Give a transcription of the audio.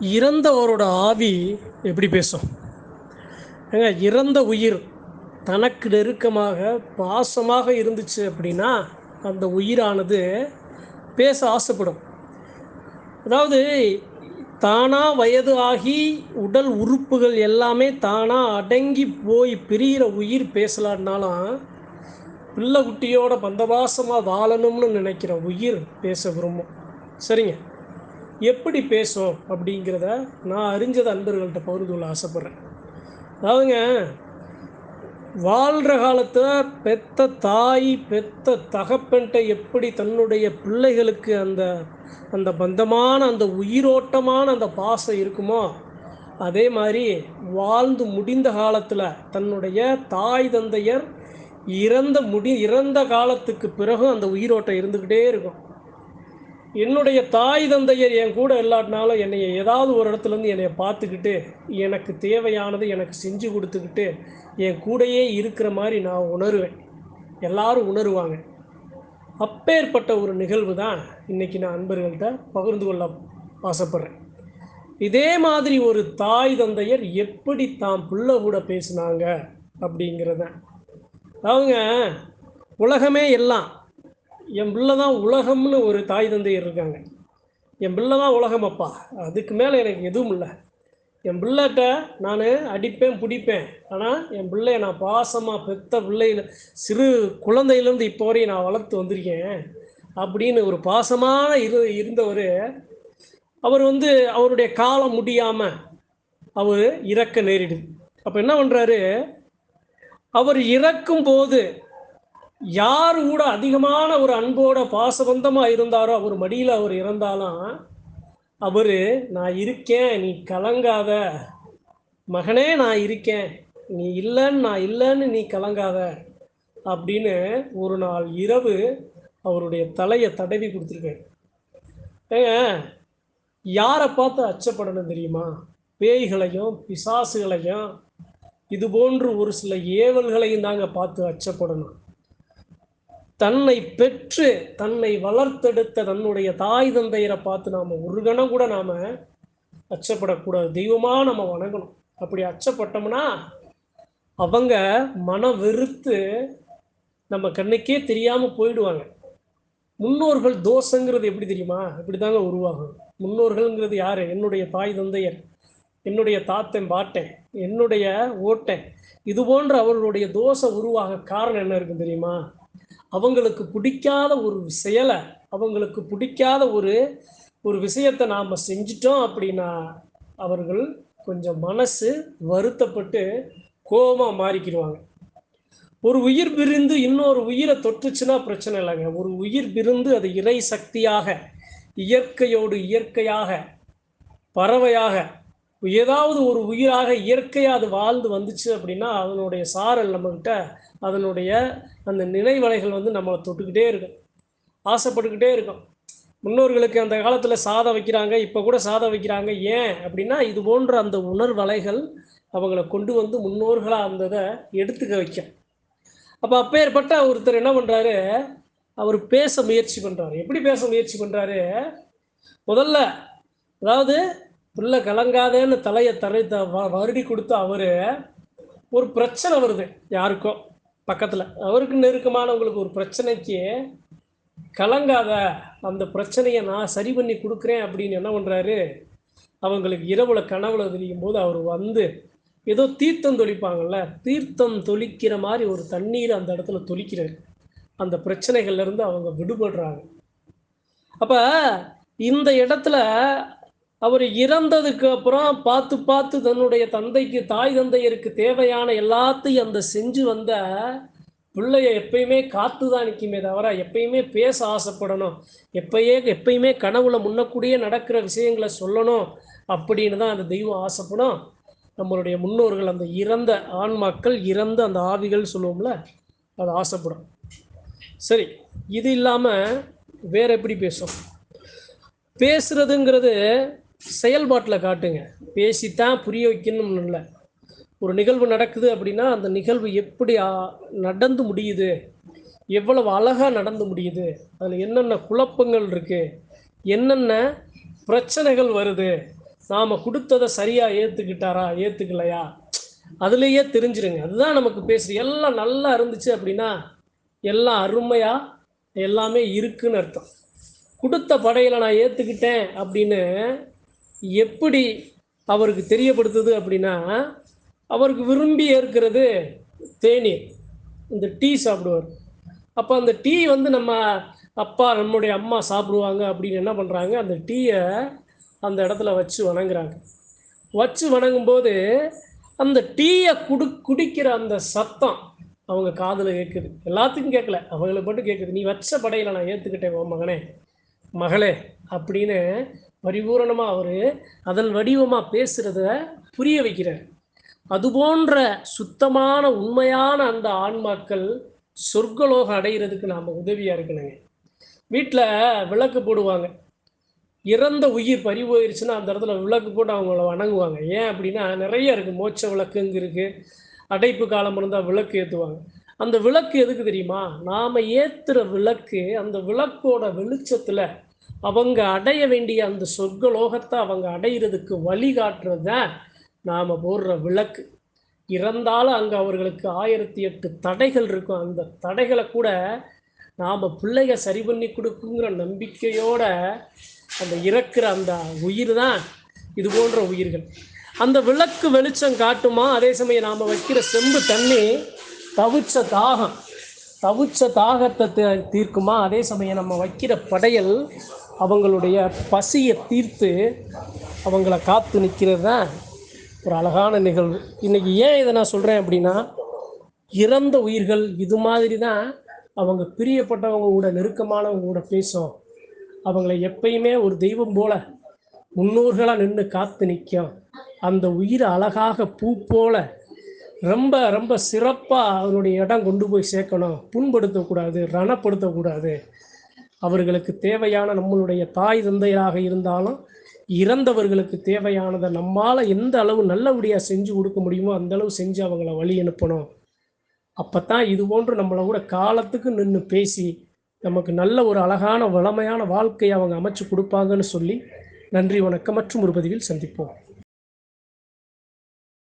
இறந்தவரோட ஆவி எப்படி பேசும்? ஏங்க இறந்த உயிர் தனக்கு நெருக்கமாக பாசமாக இருந்துச்சு அப்படின்னா அந்த உயிரானது பேச ஆசைப்படும். அதாவது தானாக வயது ஆகி உடல் உறுப்புகள் எல்லாமே தானாக அடங்கி போய் பிரிகிற உயிர் பேசலான்னாலும் பிள்ளை குட்டியோட பந்தவாசமாக வாழணும்னு நினைக்கிற உயிர் பேச விரும்பும். சரிங்க? எப்படி பேசும் அப்படிங்கிறத நான் அறிஞ்சதை அன்பர்கள்ட்ட பகிர்ந்து கொள்ள ஆசைப்பட்றேன். அதாவதுங்க வாழ்கிற காலத்தில் பெத்த தாய் பெத்த தகப்பன்ட்ட எப்படி தன்னுடைய பிள்ளைகளுக்கு அந்த அந்த பந்தமான அந்த உயிரோட்டமான அந்த பாசம் இருக்குமோ அதே மாதிரி வாழ்ந்து முடிந்த காலத்தில் தன்னுடைய தாய் தந்தையர் இறந்த முடி இறந்த காலத்துக்கு பிறகு அந்த உயிரோட்டம் இருந்துக்கிட்டே இருக்கும். என்னுடைய தாய் தந்தையர் என் கூட இல்லாட்டினாலும் என்னை ஏதாவது ஒரு இடத்துலேருந்து என்னை பார்த்துக்கிட்டு எனக்கு தேவையானது எனக்கு செஞ்சு கொடுத்துக்கிட்டு என் கூடையே இருக்கிற மாதிரி நான் உணருவேன். எல்லாரும் உணருவாங்க. அப்பேற்பட்ட ஒரு நிகழ்வு தான் இன்றைக்கி நான் அன்பர்கள்ட்ட பகிர்ந்து கொள்ள ஆசைப்பட்றேன். இதே மாதிரி ஒரு தாய் தந்தையர் எப்படி தாம் பிள்ளை கூட பேசினாங்க அப்படிங்கிறத. அவங்க உலகமே எல்லாம் என் பிள்ளை தான் உலகம்னு ஒரு தாய் தந்தை இருக்காங்க. என் பிள்ளை தான் உலகம் அப்பா. அதுக்கு மேலே எனக்கு எதுவும் இல்லை. என் பிள்ளைகிட்ட நான் அடிப்பேன் பிடிப்பேன். ஆனால் என் பிள்ளைய நான் பாசமாக பெத்த பிள்ளையில சிறு குழந்தையிலேருந்து இப்போ வரையும் நான் வளர்த்து வந்திருக்கேன் அப்படின்னு ஒரு பாசமான இரு இருந்தவர். அவர் வந்து அவருடைய காலம் முடியாமல் அவர் இறக்க நேரிடுது. அப்போ என்ன பண்ணுறாரு அவர் இறக்கும் போது யார் கூட அதிகமான ஒரு அன்போட பாசபந்தமா இருந்தாரோ அவர் மடியில் அவர் இறந்தாலும் அவர் நான் இருக்கேன் நீ கலங்காத. மகனே நான் இருக்கேன். நீ இல்லைன்னு நான் இல்லைன்னு நீ கலங்காத. அப்படின்னு ஒரு நாள் இரவு அவருடைய தலையை தடவி கொடுத்துருக்காரு. ஏங்க யாரை பார்த்து அச்சப்படணும் தெரியுமா? பேய்களையும் பிசாசுகளையும் இது போன்று ஒரு சில ஏவல்களையும் தாங்க பார்த்து அச்சப்படணும். தன்னை பெற்று தன்னை வளர்த்தெடுத்த தன்னுடைய தாய் தந்தையரை பார்த்து நாம் ஒரு கணம் கூட நாம் அச்சப்படக்கூடாது. தெய்வமாக நம்ம வணங்கணும். அப்படி அச்சப்பட்டோம்னா அவங்க மன வெறுத்து நம்ம கண்ணுக்கே தெரியாமல் போயிடுவாங்க. முன்னோர்கள் தோசங்கிறது எப்படி தெரியுமா? இப்படி தாங்க உருவாகும். முன்னோர்கள்ங்கிறது யார்? என்னுடைய தாய் தந்தையர் என்னுடைய தாத்தன் பாட்டேன் என்னுடைய ஓட்டேன் இது போன்ற அவர்களுடைய தோசை உருவாக காரணம் என்ன இருக்கும் தெரியுமா? அவங்களுக்கு பிடிக்காத ஒரு செயலை அவங்களுக்கு பிடிக்காத ஒரு ஒரு விஷயத்தை நாம் செஞ்சிட்டோம் அப்படின்னா அவர்கள் கொஞ்சம் மனசு வருத்தப்பட்டு கோபமாக மாறிக்கிடுவாங்க. ஒரு உயிர் பிரிந்து இன்னொரு உயிரை தொற்றுச்சுன்னா பிரச்சனை இல்லைங்க. ஒரு உயிர் பிரிந்து அது இறை சக்தியாக இயற்கையோடு இயற்கையாக பறவையாக ஏதாவது ஒரு உயிராக இயற்கையாக அது வாழ்ந்து வந்துச்சு அப்படின்னா அதனுடைய சாரல் நம்மக்கிட்ட அதனுடைய அந்த நினைவலைகள் வந்து நம்மளை தொட்டுக்கிட்டே இருக்கும். ஆசைப்பட்டுக்கிட்டே இருக்கும். முன்னோர்களுக்கு அந்த காலத்தில் சாதம் வைக்கிறாங்க இப்போ கூட சாதம் வைக்கிறாங்க. ஏன் அப்படின்னா இது போன்ற அந்த உணர்வலைகள் அவங்கள கொண்டு வந்து முன்னோர்களாக இருந்ததை எடுத்துக்க வைக்கும். அப்போ அப்பேற்பட்ட ஒருத்தர் என்ன பண்ணுறாரு அவர் பேச முயற்சி பண்ணுறாரு எப்படி பேச முயற்சி பண்ணுறாரு முதல்ல அதாவது பிள்ளை கலங்காதேன்னு தலையை தலை த வ- வருடி கொடுத்து அவர் ஒரு பிரச்சனை வருது யாருக்கோ பக்கத்தில். அவருக்கு நெருக்கமானவங்களுக்கு ஒரு பிரச்சனைக்கு கலங்காத அந்த பிரச்சனையை நான் சரி பண்ணி கொடுக்குறேன் அப்படின்னு என்ன பண்ணுறாரு அவங்களுக்கு இரவுல கனவுல தெரியும் போது அவர் வந்து ஏதோ தீர்த்தம் தொளிப்பாங்கள்ல தீர்த்தம் தொளிக்கிற மாதிரி ஒரு தண்ணீர் அந்த இடத்துல தொளிக்கிறார். அந்த பிரச்சனைகள்லேருந்து அவங்க விடுபடுறாங்க. அப்போ இந்த இடத்துல அவர் இறந்ததுக்கு அப்புறம் பார்த்து பார்த்து தன்னுடைய தந்தைக்கு தாய் தந்தையருக்கு தேவையான எல்லாத்தையும் அந்த செஞ்சு வந்த பிள்ளைய எப்பயுமே காத்து தான் நிற்குமே தவிர எப்பயுமே பேச ஆசைப்படணும். எப்பயே எப்பயுமே கனவுல முன்னக்கூடியே நடக்கிற விஷயங்களை சொல்லணும் அப்படின்னு தான் அந்த தெய்வம் ஆசைப்படும். நம்மளுடைய முன்னோர்கள் அந்த இறந்த ஆன்மாக்கள் இறந்த அந்த ஆவிகள் சொல்லுவோம்ல அது ஆசைப்படும். சரி இது இல்லாமல் வேற எப்படி பேசும்? பேசுறதுங்கிறது செயல்பாட்டில் காட்டுங்க. பேசித்தான் புரிய வைக்கணும்னு இல்லை. ஒரு நிகழ்வு நடக்குது அப்படின்னா அந்த நிகழ்வு எப்படி நடந்து முடியுது? எவ்வளவு அழகாக நடந்து முடியுது? அதில் என்னென்ன குழப்பங்கள் இருக்குது என்னென்ன பிரச்சனைகள் வருது? நாம் கொடுத்ததை சரியாக ஏற்றுக்கிட்டாரா ஏற்றுக்கலையா அதுலேயே தெரிஞ்சிருங்க. அதுதான் நமக்கு பேசுகிற எல்லாம் நல்லா இருந்துச்சு அப்படின்னா எல்லாம் அருமையாக எல்லாமே இருக்குன்னு அர்த்தம். கொடுத்த படையில் நான் ஏற்றுக்கிட்டேன் அப்படின்னு எப்படி அவருக்கு தெரியப்படுத்துது அப்படின்னா அவருக்கு விரும்பி ஏற்கிறது தேநீர். இந்த டீ சாப்பிடுவார். அப்போ அந்த டீ வந்து நம்ம அப்பா நம்முடைய அம்மா சாப்பிடுவாங்க அப்படின்னு என்ன பண்ணுறாங்க அந்த டீயை அந்த இடத்துல வச்சு வணங்குறாங்க. வச்சு வணங்கும்போது அந்த டீயை குடு குடிக்கிற அந்த சத்தம் அவங்க காதில் கேட்குது எல்லாத்துக்கும் கேட்கல அவங்களுக்கு மட்டும் கேட்குது நீ வச்ச படையில் நான் ஏற்றுக்கிட்டேன் உன் மகனே மகளே அப்படின்னு பரிபூரணமாக அவர் அதன் வடிவமாக பேசுகிறத புரிய வைக்கிறார். அதுபோன்ற சுத்தமான உண்மையான அந்த ஆன்மாக்கள் சொர்க்கலோகம் அடைகிறதுக்கு நாம் உதவியாக இருக்கணுங்க. வீட்டில் விளக்கு போடுவாங்க. இறந்த உயிர் பறி போயிருச்சுன்னா அந்த இடத்துல விளக்கு போட்டு அவங்கள வணங்குவாங்க. ஏன் அப்படின்னா நிறைய இருக்குது மோட்ச விளக்குங்க இருக்குது அடைப்பு காலம் இருந்தால் விளக்கு ஏற்றுவாங்க அந்த விளக்கு எதுக்கு தெரியுமா? நாம் ஏற்றுற விளக்கு அந்த விளக்கோட வெளிச்சத்தில் அவங்க அடைய வேண்டிய அந்த சொர்க்கலோகத்தை அவங்க அடையிறதுக்கு வழிகாட்டுறது தான் நாம் போடுற விளக்கு. இறந்தாலும் அங்கே அவர்களுக்கு ஆயிரத்தி எட்டு தடைகள் இருக்கும். அந்த தடைகளை கூட நாம் பிள்ளைக சரி பண்ணி கொடுக்குங்கிற நம்பிக்கையோட அந்த இறக்குற அந்த உயிர் தான் இது போன்ற உயிர்கள். அந்த விளக்கு வெளிச்சம் காட்டுமா? அதே சமயம் நாம் வைக்கிற செம்பு தண்ணி தவிச்ச தாகம் தவிச்ச தாகத்தை தீர்க்குமா? அதே சமயம் நம்ம வைக்கிற படையல் அவங்களுடைய பசியை தீர்த்து அவங்கள காத்து நிற்கிறது தான் ஒரு அழகான நிகழ்வு. இன்றைக்கி ஏன் இதை நான் சொல்கிறேன் அப்படின்னா இறந்த உயிர்கள் இது மாதிரி தான் அவங்க பிரியப்பட்டவங்க கூட நெருக்கமானவங்க கூட பேசும். அவங்கள எப்பயுமே ஒரு தெய்வம் போல முன்னோர்களாக நின்று காத்து நிற்கும் அந்த உயிர் அழகாக பூ போல ரொம்ப ரொம்ப சிறப்பாக அதனுடைய இடம் கொண்டு போய் சேர்க்கணும். புண்படுத்தக்கூடாது ரணப்படுத்தக்கூடாது. அவர்களுக்கு தேவையான நம்மளுடைய தாய் தந்தையாக இருந்தாலும் இறந்தவர்களுக்கு தேவையானதை நம்மால் எந்த அளவு நல்லபடியாக செஞ்சு கொடுக்க முடியுமோ அந்த அளவு செஞ்சு அவங்கள வழி அனுப்பணும். அப்போ தான் இது போன்று நம்மளை கூட காலத்துக்கு நின்று பேசி நமக்கு நல்ல ஒரு அழகான வளமையான வாழ்க்கையை அவங்க அமைச்சு கொடுப்பாங்கன்னு சொல்லி நன்றி வணக்கம் மற்றும் ஒரு பதிவில் சந்திப்போம்.